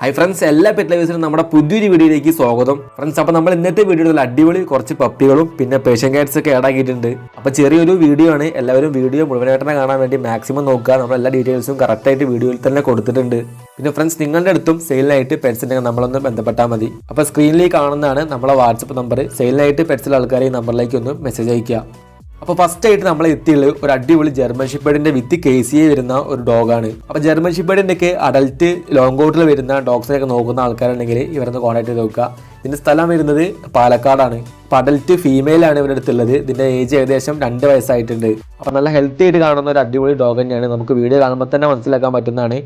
High friends എല്ലാ pet ലവേഴ്സിനും നമ്മുടെ പുതിയൊരു വീഡിയോയിലേക്ക് സ്വാഗതം. ഫ്രണ്ട്സ് അപ്പോൾ നമ്മൾ ഇന്നത്തെ വീഡിയോയിൽ അടിപൊളി കുറച്ച് പപ്പികളും പിന്നെ പേഷ്യൻ കാറ്റ്സ് ഒക്കെ ഏടാക്കിയിട്ടുണ്ട് അപ്പൊ അപ്പോൾ ചെറിയൊരു വീഡിയോ ആണ്. എല്ലാവരും വീഡിയോ മുഴുവനായിട്ട് കാണാൻ വേണ്ടി മാക്സിമം നോക്കുക. നമ്മൾ എല്ലാ ഡീറ്റെയിൽസും കറക്റ്റായിട്ട് വീഡിയോയിൽ തന്നെ കൊടുത്തിട്ടുണ്ട്. പിന്നെ ഫ്രണ്ട്സ് നിങ്ങളുടെ അടുത്തും സെയിലിനായിട്ട് പെറ്റ്സ് ഉണ്ടെങ്കിൽ നമ്മളൊന്ന് ബന്ധപ്പെട്ടാൽ മതി. അപ്പോൾ സ്ക്രീനിൽ കാണുന്നതാണ് നമ്മളെ വാട്സപ്പ് നമ്പർ സെയിലിനായിട്ട് പെറ്റ്സിലെ ആൾക്കാരെ ഈ നമ്പറിലേക്ക് ഒന്ന് മെസ്സേജ് അയക്കുക അപ്പോൾ ഫസ്റ്റ് ആയിട്ട് നമ്മൾ എത്തിയുള്ളത് ഒരു അടിപൊളി ജർമ്മൻ ഷിപ്പേഡിന്റെ വിത്ത് കേസ് ചെയ്ത് വരുന്ന ഒരു ഡോഗാണ് അപ്പോൾ ജർമ്മൻ ഷിപ്പേഡിന്റെ ഒക്കെ അഡൽട്ട് ലോങ് കോട്ടിൽ വരുന്ന ഡോഗ്സിനെയൊക്കെ നോക്കുന്ന ആൾക്കാരുണ്ടെങ്കിൽ ഇവരൊന്ന് കോൺടാക്ട് ചെയ്ത് നോക്കുക. ഇതിന്റെ സ്ഥലം വരുന്നത് പാലക്കാടാണ്. അപ്പോൾ ഫീമെയിൽ ആണ് ഇവരുടെ അടുത്തുള്ളത് ഇതിന്റെ ഏജ് ഏകദേശം രണ്ട് വയസ്സായിട്ടുണ്ട്. അപ്പോൾ നല്ല ഹെൽത്തി ആയിട്ട് കാണുന്ന ഒരു അടിപൊളി ഡോഗ് തന്നെയാണ്. നമുക്ക് വീഡിയോ കാണുമ്പോൾ തന്നെ മനസ്സിലാക്കാൻ പറ്റുന്നതാണ്.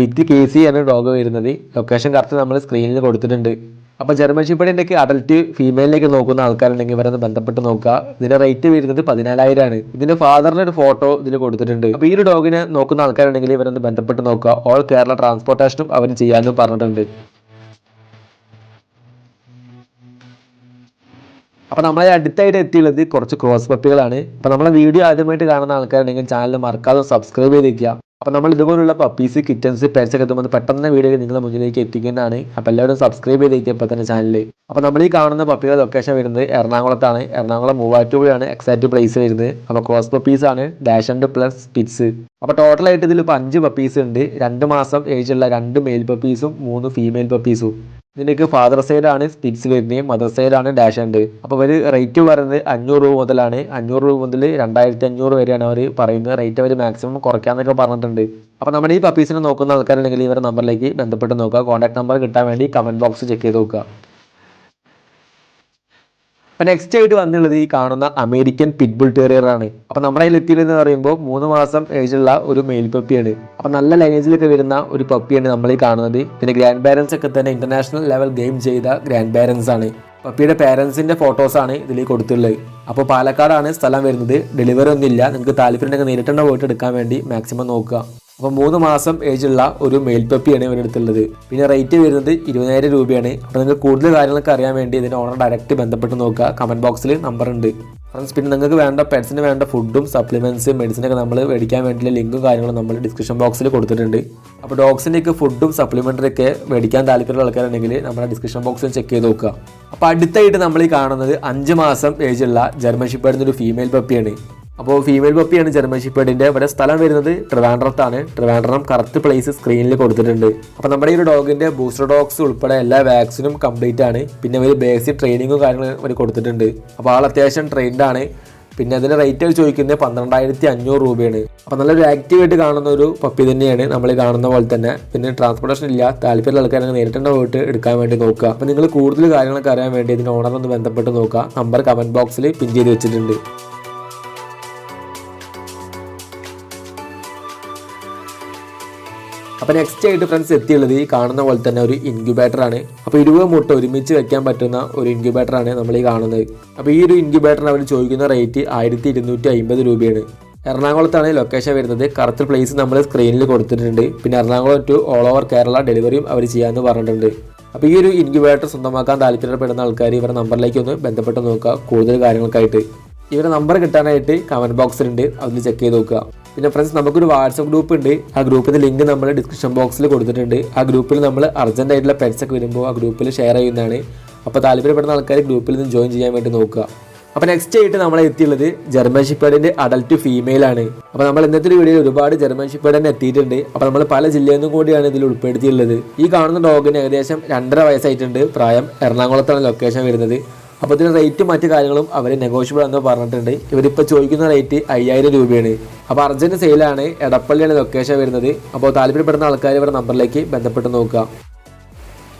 വിത്ത് കേസ് ആണ് ഡോഗ് വരുന്നത്. ലൊക്കേഷൻ കറക്റ്റ് നമ്മൾ സ്ക്രീനിൽ കൊടുത്തിട്ടുണ്ട്. അപ്പോൾ ജർമ്മൻ ഷിപ്പടിന്റെ ഒക്കെ ഫീമെയിലിലേക്ക് നോക്കുന്ന ആൾക്കാരുണ്ടെങ്കിൽ ഇവരൊന്ന് ബന്ധപ്പെട്ട് നോക്കുക. ഇതിന്റെ റേറ്റ് വരുന്നത് പതിനാലായിരം ആണ് ഇതിന്റെ ഫാദറിന്റെ ഒരു ഫോട്ടോ ഇതിൽ കൊടുത്തിട്ടുണ്ട്. അപ്പോൾ ഈ ഒരു ഡോഗിനെ നോക്കുന്ന ആൾക്കാരുണ്ടെങ്കിൽ ഇവരൊന്ന് ബന്ധപ്പെട്ട് നോക്കുക. ഓൾ കേരള ട്രാൻസ്പോർട്ടേഷനും അവർ ചെയ്യാനും പറഞ്ഞിട്ടുണ്ട്. അപ്പോൾ നമ്മളെ അടുത്തായിട്ട് എത്തിയുള്ളത് കുറച്ച് ക്രോസ് പപ്പികളാണ് അപ്പോൾ നമ്മളെ വീഡിയോ ആദ്യമായിട്ട് കാണുന്ന ആൾക്കാരുണ്ടെങ്കിൽ ചാനൽ മറക്കാതെ സബ്സ്ക്രൈബ് ചെയ്തിരിക്കുക. അപ്പോൾ നമ്മൾ ഇതുപോലുള്ള പപ്പീസ് കിറ്റൻസ് പെറ്റ്സ് ഒക്കെ എത്തുമ്പോൾ പെട്ടെന്ന് വീഡിയോ നിങ്ങളുടെ മുന്നിലേക്ക് എത്തിക്കുന്നതാണ് അപ്പോൾ എല്ലാവരും സബ്സ്ക്രൈബ് ചെയ്ത് ഇപ്പോൾ തന്നെ ചാനൽ അപ്പോൾ നമ്മൾ ഈ കാണുന്ന പപ്പിയുടെ ലൊക്കേഷൻ വരുന്നത് എറണാകുളത്താണ്. എറണാകുളം മൂവാറ്റുപുഴയാണ് എക്സാക്ട് പ്ലേസ് വരുന്നത്. അപ്പോൾ ക്രോസ് പപ്പീസ് ആണ് ഡാഷ് ആൻഡ് പ്ലസ് പിറ്റ്സ് അപ്പോൾ ടോട്ടലായിട്ട് ഇതിൽ ഇപ്പോൾ അഞ്ച് പപ്പീസ് ഉണ്ട്. രണ്ട് മാസം ഏജുള്ള രണ്ട് മെയിൽ പപ്പീസും മൂന്ന് ഫീമെയിൽ പപ്പീസും ഇതിലേക്ക് ഫാദർ സൈഡാണ് സ്പിറ്റ്സ് വരുന്നത് മദർ സൈഡാണ് ഡാഷ് ഉണ്ട്. അപ്പോൾ അവർ റേറ്റ് പറയുന്നത് അഞ്ഞൂറ് രൂപ മുതലാണ്. അഞ്ഞൂറ് രൂപ മുതൽ രണ്ടായിരത്തി അഞ്ഞൂറ് വരെയാണ് അവർ പറയുന്നത്. റേറ്റ് അവർ മാക്സിമം കുറയ്ക്കാന്നൊക്കെ പറഞ്ഞിട്ടുണ്ട്. അപ്പോൾ നമ്മുടെ ഈ പപ്പീസിനെ നോക്കുന്ന ആൾക്കാരുണ്ടെങ്കിൽ ഇവരുടെ നമ്പറിലേക്ക് ബന്ധപ്പെട്ട് നോക്കുക. കോൺടാക്ട് നമ്പർ കിട്ടാൻ വേണ്ടി കമന്റ് ബോക്സ് ചെക്ക് ചെയ്ത് നോക്കുക. അപ്പോൾ നെക്സ്റ്റ് ആയിട്ട് വന്നുള്ളത് ഈ കാണുന്ന അമേരിക്കൻ പിറ്റ്ബുൾ ടെറിയർ ആണ്. അപ്പോൾ നമ്മുടെ കയ്യിൽ എത്തിയില്ലെന്ന് പറയുമ്പോൾ മൂന്ന് മാസം ഏജുള്ള ഒരു മെയിൽ പപ്പിയാണ് അപ്പോൾ നല്ല ലൈനേജിലൊക്കെ വരുന്ന ഒരു പപ്പിയാണ് നമ്മൾ ഈ കാണുന്നത്. പിന്നെ ഗ്രാൻഡ് പാരൻസ് ഒക്കെ തന്നെ ഇന്റർനാഷണൽ ലെവൽ ഗെയിം ചെയ്ത ഗ്രാൻഡ് പാരൻസ് ആണ് പപ്പിയുടെ പാരൻസിന്റെ ഫോട്ടോസാണ് ഇതിൽ കൊടുത്തിട്ടുള്ളത്. അപ്പോൾ പാലക്കാടാണ് സ്ഥലം വരുന്നത്. ഡെലിവറി ഒന്നുമില്ല. നിങ്ങൾക്ക് താല്പര്യം നേരിട്ട് തന്നെ പോയിട്ട് എടുക്കാൻ വേണ്ടി മാക്സിമം നോക്കുക. അപ്പോൾ മൂന്ന് മാസം ഏജുള്ള ഒരു മെയിൽ പപ്പിയാണ് ഇവരുടെ അടുത്തുള്ളത്. പിന്നെ റേറ്റ് വരുന്നത് ഇരുപതിനായിരം രൂപയാണ്. അപ്പോൾ നിങ്ങൾക്ക് കൂടുതൽ കാര്യങ്ങളൊക്കെ അറിയാൻ വേണ്ടി ഇതിന് ഓണർ ഡയറക്റ്റ് ബന്ധപ്പെട്ട് നോക്കുക. കമന്റ് ബോക്സിൽ നമ്പർ ഉണ്ട്. ഫ്രണ്ട്സ് പിന്നെ നിങ്ങൾക്ക് വേണ്ട പെറ്റ്സിന് വേണ്ട ഫുഡും സപ്ലിമെന്റ്സ് മെഡിസിനൊക്കെ നമ്മൾ മേടിക്കാൻ വേണ്ടിയുള്ള ലിങ്കും കാര്യങ്ങളും നമ്മൾ ഡിസ്ക്രിപ്ഷൻ ബോക്സിൽ കൊടുത്തിട്ടുണ്ട്. അപ്പോൾ ഡോഗ്സിന്റെയൊക്കെ ഫുഡും സപ്ലിമെന്ററി ഒക്കെ മേടിക്കാൻ താല്പര്യമുള്ള ആൾക്കാരുണ്ടെങ്കിൽ നമ്മുടെ ഡിസ്ക്രിപ്ഷൻ ബോക്സിൽ ചെക്ക് ചെയ്ത് നോക്കുക. അപ്പോൾ അടുത്തായിട്ട് നമ്മൾ ഈ കാണുന്നത് അഞ്ച് മാസം ഏജുള്ള ജർമ്മൻ ഷിപ്പേഡിന്റെ ഒരു ഫീമെയിൽ പപ്പിയാണ് അപ്പോൾ ഫീമെയിൽ പപ്പിയാണ് ജർമ്മൻ ഷിപ്പേഡിന്റെ ഇവിടെ സ്ഥലം വരുന്നത് ട്രിവാൻഡ്രത്താണ് ട്രിവാൻഡ്രം കറക്റ്റ് പ്ലേസ് സ്ക്രീനിൽ കൊടുത്തിട്ടുണ്ട്. അപ്പോൾ നമ്മുടെ ഈ ഒരു ഡോഗിന്റെ ബൂസ്റ്റർ ഡോഗ്സ് ഉൾപ്പെടെ എല്ലാ വാക്സിനും കംപ്ലീറ്റ് ആണ്. പിന്നെ ഒരു ബേസിക് ട്രെയിനിങ്ങും കാര്യങ്ങളും അവർ കൊടുത്തിട്ടുണ്ട്. അപ്പോൾ ആൾ അത്യാവശ്യം ട്രെയിൻഡ് ആണ്. പിന്നെ അതിന്റെ റേറ്റ് ചോദിക്കുന്നത് പന്ത്രണ്ടായിരത്തി അഞ്ഞൂറ് രൂപയാണ്. അപ്പോൾ നല്ലൊരു ആക്റ്റീവായിട്ട് കാണുന്ന ഒരു പപ്പി തന്നെയാണ് നമ്മൾ കാണുന്ന പോലെ തന്നെ. പിന്നെ ട്രാൻസ്പോർട്ടേഷൻ ഇല്ല. താല്പര്യമുള്ള ആൾക്കാരെ നേരിട്ട് പോയിട്ട് എടുക്കാൻ വേണ്ടി നോക്കുക. അപ്പോൾ നിങ്ങൾ കൂടുതൽ കാര്യങ്ങളൊക്കെ അറിയാൻ വേണ്ടി ഇതിന് ഓണറൊന്ന് ബന്ധപ്പെട്ട് നോക്കുക. നമ്പർ കമന്റ് ബോക്സിൽ പിൻ ചെയ്ത് വെച്ചിട്ടുണ്ട്. അപ്പോൾ നെക്സ്റ്റ് ആയിട്ട് ഫ്രണ്ട്സ് എത്തിയുള്ളത് ഈ കാണുന്ന പോലെ തന്നെ ഒരു ഇൻക്യുബേറ്റർ ആണ്. അപ്പോൾ ഇരുപത് മുട്ട ഒരുമിച്ച് വെക്കാൻ പറ്റുന്ന ഒരു ഇൻക്യുബേറ്റർ ആണ് നമ്മൾ ഈ കാണുന്നത്. അപ്പോൾ ഈ ഒരു ഇൻക്യുബേറ്ററിന് അവർ ചോദിക്കുന്ന റേറ്റ് ആയിരത്തി ഇരുന്നൂറ്റി അമ്പത് രൂപയാണ്. എറണാകുളത്താണ് ലൊക്കേഷൻ വരുന്നത്. കറക്റ്റ് പ്ലേസ് നമ്മൾ സ്ക്രീനിൽ കൊടുത്തിട്ടുണ്ട്. പിന്നെ Ernakulam to all over Kerala ഡെലിവറിയും അവർ ചെയ്യാമെന്ന് പറഞ്ഞിട്ടുണ്ട്. അപ്പോൾ ഈ ഒരു ഇൻക്യുബേറ്റർ സ്വന്തമാക്കാൻ താല്പര്യപ്പെടുന്ന ആൾക്കാർ ഇവരുടെ നമ്പറിലേക്ക് ഒന്ന് ബന്ധപ്പെട്ട് നോക്കുക. കൂടുതൽ കാര്യങ്ങൾക്കായിട്ട്. ഇവരുടെ നമ്പർ കിട്ടാനായിട്ട് കമന്റ് ബോക്സിലുണ്ട് അതിൽ ചെക്ക് ചെയ്ത് നോക്കുക. പിന്നെ ഫ്രണ്ട്സ് നമുക്കൊരു വാട്സപ്പ് ഗ്രൂപ്പ് ഉണ്ട്. ആ ഗ്രൂപ്പിന്റെ ലിങ്ക് നമ്മൾ ഡിസ്ക്രിപ്ഷൻ ബോക്സിൽ കൊടുത്തിട്ടുണ്ട്. ആ ഗ്രൂപ്പിൽ നമ്മൾ അർജന്റ് ആയിട്ടുള്ള പെറ്റ്സ് ഒക്കെ വരുമ്പോൾ ആ ഗ്രൂപ്പിൽ ഷെയർ ചെയ്യുന്നതാണ്. അപ്പോൾ താല്പര്യപ്പെടുന്ന ആൾക്കാർ ഗ്രൂപ്പിൽ നിന്ന് ജോയിൻ ചെയ്യാൻ വേണ്ടി നോക്കുക. അപ്പോൾ നെക്സ്റ്റ് ആയിട്ട് നമ്മളെ എത്തിയുള്ളത് ജർമ്മൻ ഷിപ്പേഡിന്റെ അഡൽട്ട് ഫീമെയിൽ ആണ്. അപ്പോൾ നമ്മൾ ഇന്നത്തെ വീഡിയോയിൽ ഒരുപാട് ജർമ്മൻ ഷിപ്പേഡ് തന്നെ എത്തിയിട്ടുണ്ട്. അപ്പോൾ നമ്മൾ പല ജില്ലയിൽ നിന്നും കൂടിയാണ് ഇതിൽ ഉൾപ്പെടുത്തിയുള്ളത്. ഈ കാണുന്ന ഡോഗിന് ഏകദേശം രണ്ടര വയസ്സായിട്ടുണ്ട്. പ്രായം എറണാകുളത്താണ് ലൊക്കേഷൻ വരുന്നത്. അപ്പോൾ ഇതിന് റേറ്റ് മറ്റു കാര്യങ്ങളും അവർ നെഗോഷ്യബിൾ എന്ന് പറഞ്ഞിട്ടുണ്ട്. ഇവരിപ്പോൾ ചോദിക്കുന്ന റേറ്റ് അയ്യായിരം രൂപയാണ്. അപ്പോൾ അർജന്റ് സെയിലാണ് എടപ്പള്ളിയാണ് ലൊക്കേഷൻ വരുന്നത്. അപ്പോൾ താല്പര്യപ്പെടുന്ന ആൾക്കാർ ഇവരുടെ നമ്പറിലേക്ക് ബന്ധപ്പെട്ട് നോക്കുക.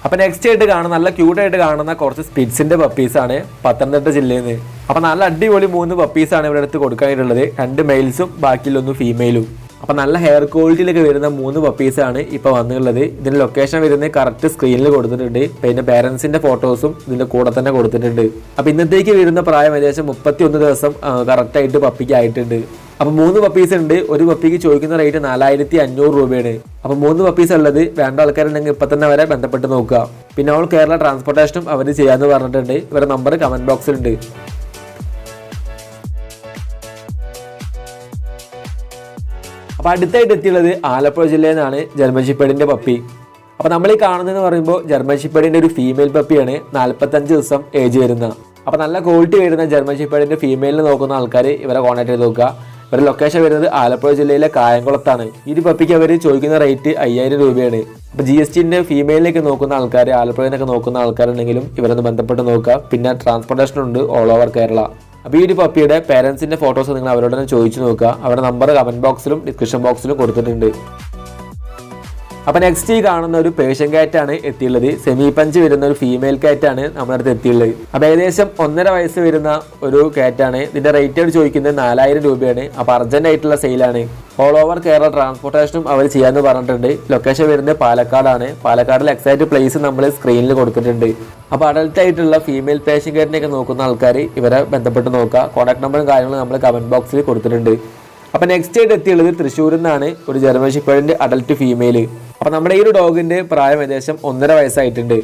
അപ്പോൾ നെക്സ്റ്റ് ആയിട്ട് കാണുന്ന നല്ല ക്യൂട്ടായിട്ട് കാണുന്ന കുറച്ച് സ്പിറ്റ്സിന്റെ പപ്പീസാണ് പത്തനംതിട്ട ജില്ലയിൽ നിന്ന്. അപ്പോൾ നല്ല അടിപൊളി മൂന്ന് പപ്പീസാണ് ഇവിടെ അടുത്ത് കൊടുക്കാനായിട്ടുള്ളത്. രണ്ട് മെയിൽസും ബാക്കിയിലൊന്ന് ഫീമെയിലും അപ്പോൾ നല്ല ഹെയർ ക്വാളിറ്റിയിലൊക്കെ വരുന്ന മൂന്ന് പപ്പീസാണ് ഇപ്പോൾ വന്നിട്ടുള്ളത്. ഇതിന്റെ ലൊക്കേഷൻ വരുന്നത് കറക്റ്റ് സ്ക്രീനിൽ കൊടുത്തിട്ടുണ്ട്. പിന്നെ പേരൻസിന്റെ ഫോട്ടോസും ഇതിന്റെ കൂടെ തന്നെ കൊടുത്തിട്ടുണ്ട്. അപ്പോൾ ഇന്നത്തേക്ക് വരുന്ന പ്രായം ഏകദേശം മുപ്പത്തി ഒന്ന് ദിവസം കറക്റ്റായിട്ട് പപ്പിക്ക് ആയിട്ടുണ്ട്. അപ്പോൾ മൂന്ന് പപ്പീസ് ഉണ്ട്. ഒരു പപ്പിക്ക് ചോദിക്കുന്ന റേറ്റ് നാലായിരത്തി അഞ്ഞൂറ് രൂപയാണ്. അപ്പോൾ മൂന്ന് പപ്പീസ് ഉള്ളത് വേണ്ട ആൾക്കാരുണ്ടെങ്കിൽ ഇപ്പം തന്നെ വരെ ബന്ധപ്പെട്ട് നോക്കുക. പിന്നെ അവൾ കേരള ട്രാൻസ്പോർട്ടേഷനും അവർ ചെയ്യാമെന്ന് പറഞ്ഞിട്ടുണ്ട്. ഇവരുടെ നമ്പർ കമന്റ് ബോക്സിലുണ്ട് അപ്പോൾ അടുത്തായിട്ട് എത്തിയുള്ളത് ആലപ്പുഴ ജില്ലയിൽ നിന്നാണ് ജർമ്മൻ ഷിപ്പേഡിന്റെ പപ്പി. അപ്പോൾ നമ്മൾ ഈ കാണുന്നതെന്ന് പറയുമ്പോൾ ജർമ്മൻ ഷിപ്പേഡിന്റെ ഒരു ഫീമെയിൽ പപ്പിയാണ്. നാൽപ്പത്തഞ്ച് ദിവസം ഏജ് വരുന്നത് അപ്പോൾ നല്ല ക്വാളിറ്റി വരുന്ന ജർമ്മൻ ഷിപ്പേഡിന്റെ ഫീമെയിലിനെ നോക്കുന്ന ആൾക്കാർ ഇവരെ കോൺടാക്ട് ചെയ്ത് നോക്കുക. ഇവരുടെ ലൊക്കേഷൻ വരുന്നത് ആലപ്പുഴ ജില്ലയിലെ കായംകുളത്താണ്. ഈ പപ്പിക്ക് അവർ ചോദിക്കുന്ന റേറ്റ് അയ്യായിരം രൂപയാണ്. അപ്പോൾ ജി എസ് ടിന്റെ ഫീമെയിലേക്ക് നോക്കുന്ന ആൾക്കാർ ആലപ്പുഴയിൽ നോക്കുന്ന ആൾക്കാരുണ്ടെങ്കിലും ഇവരൊന്ന് ബന്ധപ്പെട്ട് നോക്കുക. പിന്നെ ട്രാൻസ്പോർട്ടേഷൻ ഉണ്ട് ഓൾ ഓവർ കേരള. അപ്പോൾ ഈ ഒരു പപ്പിയുടെ പേരൻസിന്റെ ഫോട്ടോസ് നിങ്ങൾ അവരോട് തന്നെ ചോദിച്ചു നോക്കുക. അവരുടെ നമ്പർ കമന്റ് ബോക്സിലും ഡിസ്ക്രിപ്ഷൻ ബോക്സിലും കൊടുത്തിട്ടുണ്ട്. അപ്പോൾ നെക്സ്റ്റ് ഈ കാണുന്ന ഒരു പേഷ്യൻ കാറ്റാണ് എത്തിയുള്ളത്. സെമി പഞ്ച് വരുന്ന ഒരു ഫീമെയിൽ കാറ്റാണ് നമ്മുടെ അടുത്ത് എത്തിയുള്ളത്. അപ്പോൾ ഏകദേശം ഒന്നര വയസ്സ് വരുന്ന ഒരു കാറ്റാണ് ഇതിന്റെ റേറ്റ് ചോദിക്കുന്നത് നാലായിരം രൂപയാണ്. അപ്പോൾ അർജന്റ് ആയിട്ടുള്ള സെയിലാണ് ഓൾ ഓവർ കേരള ട്രാൻസ്പോർട്ടേഷനും അവർ ചെയ്യാമെന്ന് പറഞ്ഞിട്ടുണ്ട്. ലൊക്കേഷൻ വരുന്നത് പാലക്കാടാണ്. പാലക്കാടിലെ എക്സാക്ട് പ്ലേസ് നമ്മൾ സ്ക്രീനിൽ കൊടുത്തിട്ടുണ്ട്. അപ്പോൾ അഡൽട്ട് ആയിട്ടുള്ള ഫീമെയിൽ പേഷ്യൻ കാറ്റിനെയൊക്കെ നോക്കുന്ന ആൾക്കാർ ഇവരെ ബന്ധപ്പെട്ട് നോക്കുക കോൺടാക്ട് നമ്പറും കാര്യങ്ങളും നമ്മൾ കമന്റ് ബോക്സിൽ കൊടുത്തിട്ടുണ്ട്. അപ്പൊ നെക്സ്റ്റ് ആയിട്ട് എത്തിയുള്ളത് തൃശ്ശൂരിൽ നിന്നാണ്. ഒരു ജർമ്മൻ ഷിപ്പേഡിന്റെ അഡൽട്ട് ഫീമെയിൽ അപ്പൊ നമ്മുടെ ഈ ഒരു ഡോഗിന്റെ പ്രായം ഏകദേശം ഒന്നര വയസ്സായിട്ടുണ്ട്.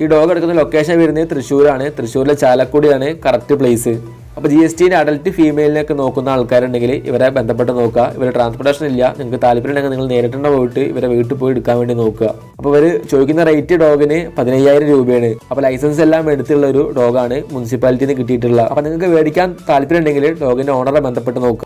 ഈ ഡോഗ് എടുക്കുന്ന ലൊക്കേഷൻ വരുന്നത് തൃശ്ശൂരാണ്. തൃശ്ശൂരിലെ ചാലക്കുടിയാണ് കറക്റ്റ് പ്ലേസ് അപ്പോൾ ജി എസ് ടിന്റെ അഡൽട്ട് ഫീമെയിലിനൊക്കെ നോക്കുന്ന ആൾക്കാരുണ്ടെങ്കിൽ ഇവരെ ബന്ധപ്പെട്ട് നോക്കുക. ഇവരെ ട്രാൻസ്പോർട്ടേഷൻ ഇല്ല. നിങ്ങൾക്ക് താല്പര്യം ഉണ്ടെങ്കിൽ നിങ്ങൾ നേരിട്ട് പോയിട്ട് ഇവരെ വീട്ടിൽ പോയി എടുക്കാൻ വേണ്ടി നോക്കുക. അപ്പോൾ ഇവർ ചോദിക്കുന്ന റേറ്റ് ഡോഗിന് പതിനയ്യായിരം രൂപയാണ്. അപ്പോൾ ലൈസൻസ് എല്ലാം എടുത്തുള്ള ഒരു ഡോഗാണ് മുനിസിപ്പാലിറ്റിയിൽ നിന്ന് കിട്ടിയിട്ടുള്ള. അപ്പോൾ നിങ്ങൾക്ക് മേടിക്കാൻ താല്പര്യം ഉണ്ടെങ്കിൽ ഡോഗിന്റെ ഓണറെ ബന്ധപ്പെട്ട് നോക്കുക.